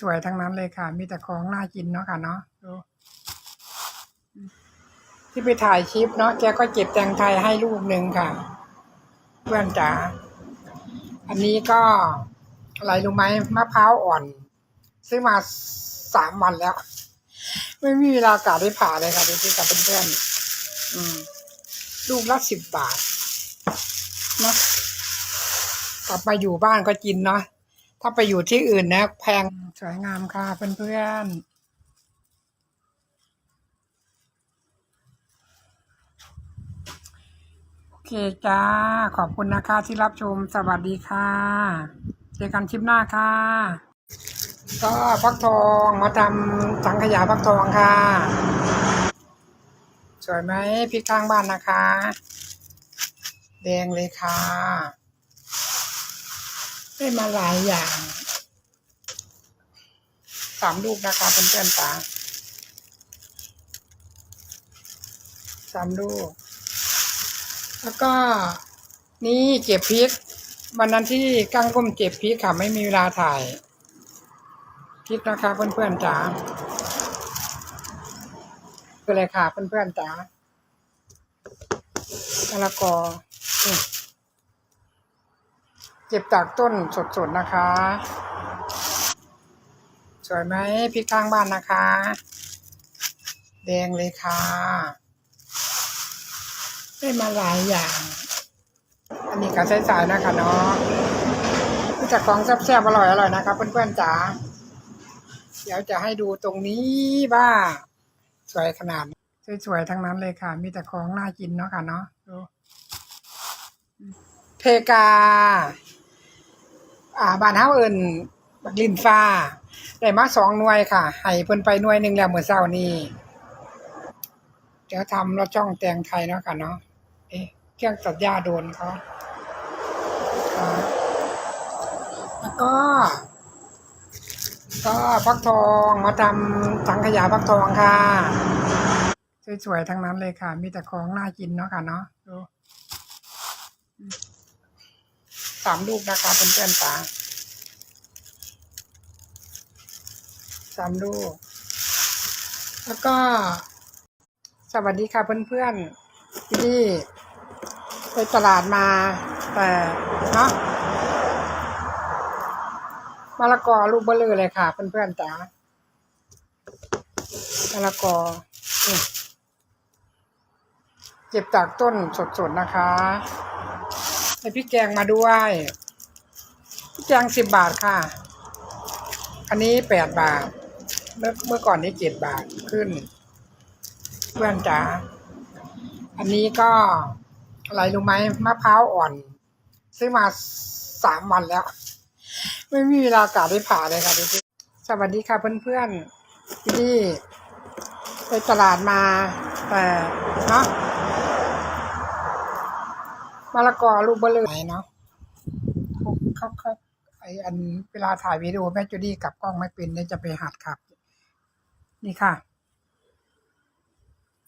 สวยๆทั้งนั้นเลยค่ะ มีแต่ของน่ากินเนาะค่ะเนาะดูที่ไปถ่ายคลิปเนาะแกก็เก็บแตงไทยให้ลูกหนึ่งค่ะ เพื่อนจ๋าอันนี้ก็อะไรรู้ไหมมะพร้าวอ่อน ซื้อมาสามวันแล้ว ไม่มีเวลากาได้ผ่าเลยค่ะดูสิกับเพื่อนๆอืมลูกละสิบบาทเนาะกลับมาอยู่บ้านก็กินเนาะ ถ้าไปอยู่ที่อื่นนะ แพงสวยงามค่ะเพื่อนๆโอเคจ้า ขอบคุณนะคะที่รับชมสวัสดีค่ะ เจอกันคลิปหน้าค่ะ ก็ฟักทองมาทำสังขยาฟักทองค่ะ สวยไหมพริกข้างบ้านนะคะ แดงเลยค่ะ ได้มาหลายอย่างสามลูกนะคะเพื่อนๆตาสามลูก แล้วก็นี่เก็บพริก วันนั้นที่กั้งก้มเก็บพริกค่ะ ไม่มีเวลาถ่ายพริกนะคะเพื่อนๆจ๋าก็เลยค่ะเพื่อนๆจ๋ามะละกอ เก็บจากต้นสดๆนะคะ สวยไหมพริกข้างบ้านนะคะ แดงเลยค่ะ ได้มาหลายอย่าง อันนี้ก็ใช้สายนะคะเนาะรู้จักของแซ่บๆอร่อยอร่อยๆนะคะเพื่อนๆจ๋าเดี๋ยวจะให้ดูตรงนี้ว่า สวยขนาดสวยๆทั้งนั้นเลยค่ะ มีแต่ของน่ากินเนาะค่ะเนาะดูเพกา อ่าบ้านเฮาเอิ้นบักลินฟ้า ได้มาสองหน่วยค่ะ ให้เพิ่นไปหน่วยหนึ่งแล้วเมื่อเช้านี้ เดี๋ยวทำรถช่องแตงไทยเนาะค่ะเนาะ เอ๊ะเครื่องตัดหญ้าโดนเขาอ่าแล้วก็ ก็ฟักทองมาทำสังขยาฟักทองค่ะ สวยๆทั้งนั้นเลยค่ะ มีแต่ของน่ากินเนาะค่ะเนาะดู สามลูกนะคะเพื่อนๆตาสามลูก แล้วก็ สวัสดีค่ะเพื่อนๆที่ไปตลาดมาแต่เนาะมะละกอลูกเบลือเลยค่ะ เพื่อนๆจ๋ามะละกอเก็บจากต้นสดๆนะคะ ใส่พริกแกงมาด้วยพริกแกงสิบบาทค่ะ อันนี้แปดบาท เมื่อเมื่อก่อนนี้เจ็ดบาทขึ้น เพื่อนจ๋าอันนี้ก็อะไรรู้ไหมมะพร้าวอ่อน ซื้อมาสามวันแล้ว ไม่มีเวลากาได้ผ่าเลยค่ะดูสิสวัสดีค่ะเพื่อนๆที่ไปตลาดมาแต่เนาะ มะละกอลูกเบลอไหนเนาะเขาเขาไออันเวลาถ่ายวิดีโอแม่จูดี้กลับกล้องไม่เป็นเนี่ยจะไปหัดครับ นี่ค่ะ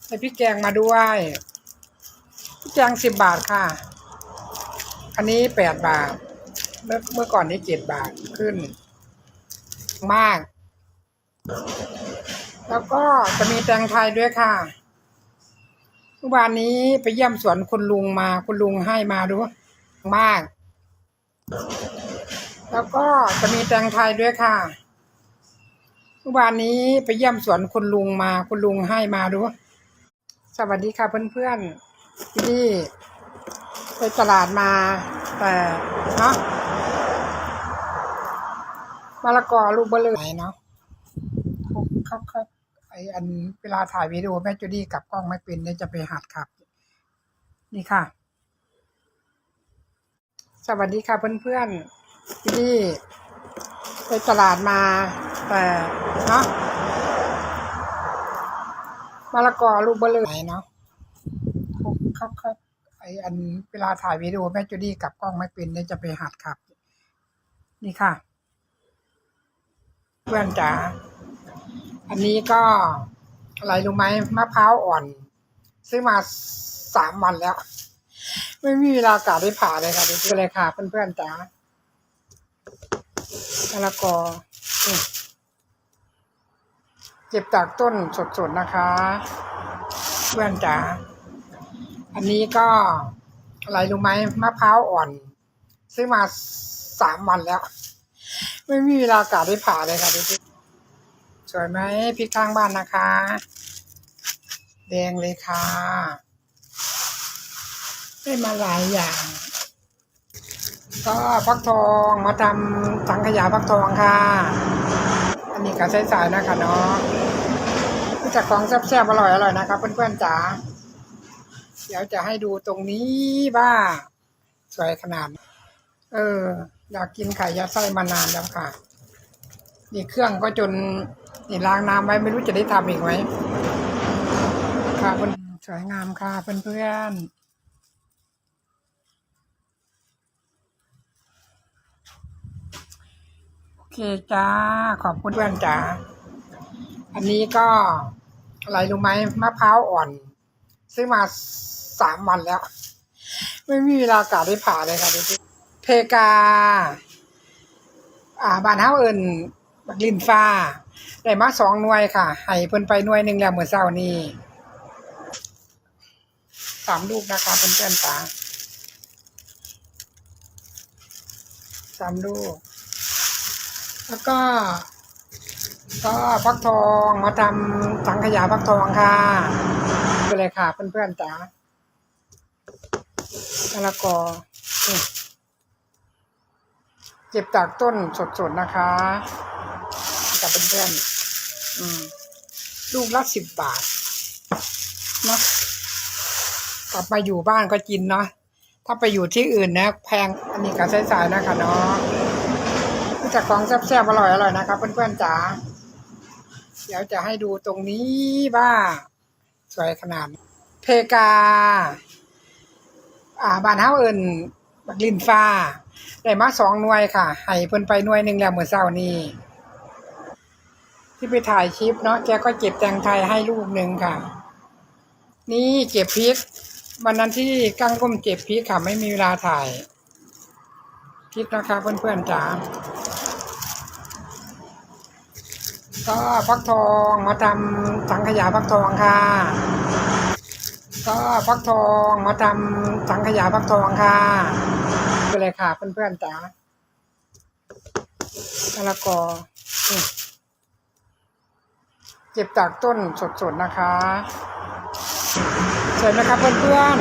ใส่พริกแกงมาด้วยพริกแกงสิบบาทค่ะ อันนี้แปดบาท เมื่อเมื่อก่อนนี้เจ็ดบาทขึ้น มาก แล้วก็จะมีแตงไทยด้วยค่ะเมื่อวานนี้ไปเยี่ยมสวนคุณลุงมาคุณลุงให้มาดูมาก แล้วก็จะมีแตงไทยด้วยค่ะ เมื่อวานนี้ไปเยี่ยมสวนคุณลุงมาคุณลุงให้มาดูสวัสดีค่ะเพื่อนๆที่ไปตลาดมาแต่เนาะมะละกอลูกเบลอไหนเนาะเขาเขา ออันเวลาถ่ายวิดีโอแม่จูดี้กลับกล้องไม่เป็นเนี่ยจะไปหัดครับ นี่ค่ะ สวัสดีค่ะเพื่อนๆที่ไปตลาดมาแต่เนาะมะละกอลูกเบลอไหนเนาะเขาเขาไออันเวลาถ่ายวิดีโอแม่จูดี้กลับกล้องไม่เป็นเนี่ยจะไปหัดครับ นี่ค่ะ เพื่อนจ๋า อันนี้ก็อะไรรู้ไหมมะพร้าวอ่อน ซื้อมาสามวันแล้ว ไม่มีเวลากาได้ผ่าเลยค่ะดูสิเลยค่ะ เพื่อนๆจ๋ามะละกอนี่ก็บจากต้นสดๆนะคะ เพื่อนจ๋าอันนี้ก็อะไรรู้ไหมมะพร้าวอ่อน ซื้อมาสามวันแล้ว ไม่มีเวลากาสได้ผ่าเลยค่ะดูสิส วยไหมพริกข้างบ้านนะคะ แดงเลยค่ะ ได้มาหลายอย่าง ก็ฟักทองมาทำสังขยาฟักทองค่ะ อันนี้ก็ใช้สายนะคะเนาะรู้จักของแซ่บๆอร่อยอร่อยนะครับเพื่อนๆจ๋าเดี๋ยวจะให้ดูตรงนี้ว่าสวยขนาด เออ อยากกินไข่ยัดไส้มานานแล้วค่ะ นี่เครื่องก็จน นี่ล้างน้ำไว้ไม่รู้จะได้ทำอีกไหมค่ะเพื่อนสวยงามค่ะเพื่อนๆโอเคจ้า ขอบคุณเพื่อนจ้า อันนี้ก็อะไรรู้ไหมมะพร้าวอ่อน ซื้อมาสามวันแล้ว ไม่มีเวลากาสได้ผ่าเลยค่ะดูสิเพกา อ่าบานเฮาเอิ้นบักลินฟ้า ได้มาสองหน่วยค่ะ ให้เพิ่นไปหน่วยหนึ่งแล้วเมื่อเช้านี้สามลูกนะคะเพื่อนๆตาสามลูก แล้วก็ ก็ฟักทองมาทำสังขยาฟักทองค่ะไปเลยค่ะเพื่อนๆจ๋ามะละกอนี่เก็บจากต้นสดๆนะคะกับเพื่อนๆ ลูกละสิบบาทเนาะกลับมาอยู่บ้านก็กินเนาะถ้าไปอยู่ที่อื่นนะ แพงอันนี้ก็ใช้สายๆนะคะเนาะรู้จักของแซ่บๆอร่อยอร่อยนะครับเพื่อนๆจ๋าเดี๋ยวจะให้ดูตรงนี้ว่าสวยขนาด เพกา อ่าบ้านเฮาเอินบักลินฟ้า ได้มาสองหน่วยค่ะ ให้เพิ่นไปหน่วยหนึ่งแล้วเมื่อเช้านี้ ที่ไปถ่ายคลิปเนาะแกก็เก็บแตงไทยให้ลูกหนึ่งค่ะ นี่เก็บพริก วันนั้นที่กั้งก้มเก็บพริกค่ะไม่มีเวลาถ่ายพริกนะคะเพื่อนๆจ๋าก็ฟักทองมาทำสังขยาฟักทองค่ะ ก็ฟักทองมาทำสังขยาฟักทองค่ะไปเลยค่ะเพื่อนๆจ๋ามะละกอ เก็บจากต้นสดๆนะคะสวยไหมครับเพื่อน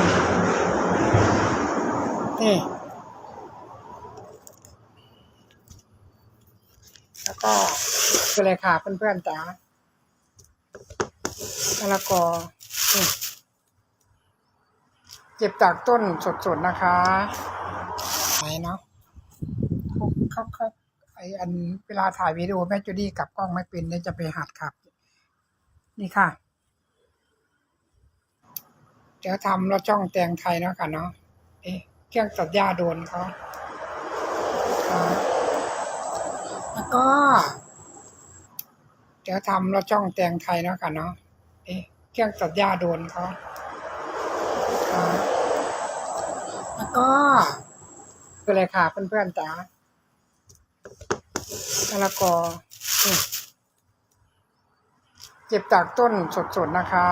ๆนี่แล้วก็ไปเลยค่ะเพื่อนๆจ๋ามะละกอเก็บจากต้นสดๆนะคะไหนเนาะเขาเขาไออันเวลาถ่ายวิดีโอแม่จูดี้กลับกล้องไม่เป็นเนี่ยจะไปหัดขับ นี่ค่ะ เดี๋ยวทำเราจ้องแตงไทยเนาะค่ะเนาะเอ๊ะเครื่องตัดหญ้าโดนเขาแล้วก็ เดี๋ยวทำเราจ้องแตงไทยเนาะค่ะเนาะเอ๊ะเครื่องตัดหญ้าโดนเขาแล้วก็ไปเลยค่ะเพื่อนๆจ๋ามะละกอ เก็บจากต้นสดๆนะคะ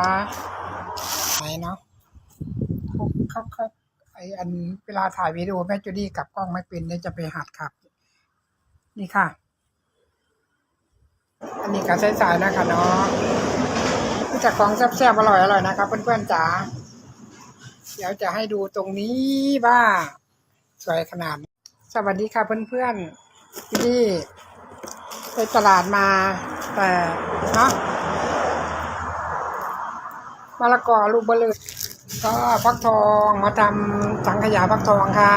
ไหนเนาะเขาเขาไออันเวลาถ่ายวิดีโอแม่จูดี้กับกล้องไม่เป็นเนี่ยจะไปหัดขับ นี่ค่ะ อันนี้ก็ใช้สายๆนะคะเนาะรู้จักของแซ่บๆอร่อยอร่อยนะครับเพื่อนๆจ๋าเดี๋ยวจะให้ดูตรงนี้ว่าสวยขนาด สวัสดีค่ะเพื่อนๆที่ไปตลาดมาแต่เนาะ มะละกอลูกเบลือก็ฟักทองมาทำสังขยาฟักทองค่ะ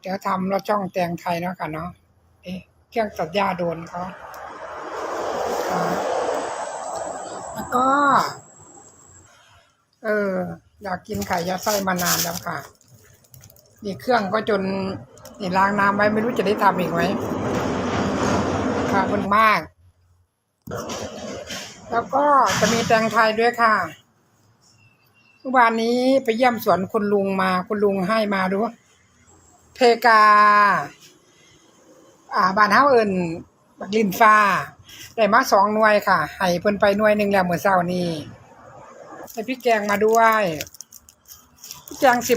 เดี๋ยวทำเราจ้องแตงไทยเนาะค่ะเนาะเอ๊ะเครื่องตัดหญ้าโดนเขาแล้วก็ เออ อยากกินไข่ยัดไส้มานานแล้วค่ะนี่เครื่องก็จนนี่ล้างน้ำไว้ไม่รู้จะได้ทำอีกไหมค่ะมันมาก แล้วก็จะมีแตงไทยด้วยค่ะเมื่อวานนี้ไปเยี่ยมสวนคุณลุงมาคุณลุงให้มาดูเพกา อ่าบานเฮาเอิ้นบักลินฟ้าได้มาสองหน่วยค่ะให้เพิ่นไปหน่วยหนึ่งแล้วเมื่อเช้านี้ให้พี่แกงมาด้วยพี่แกงสิบ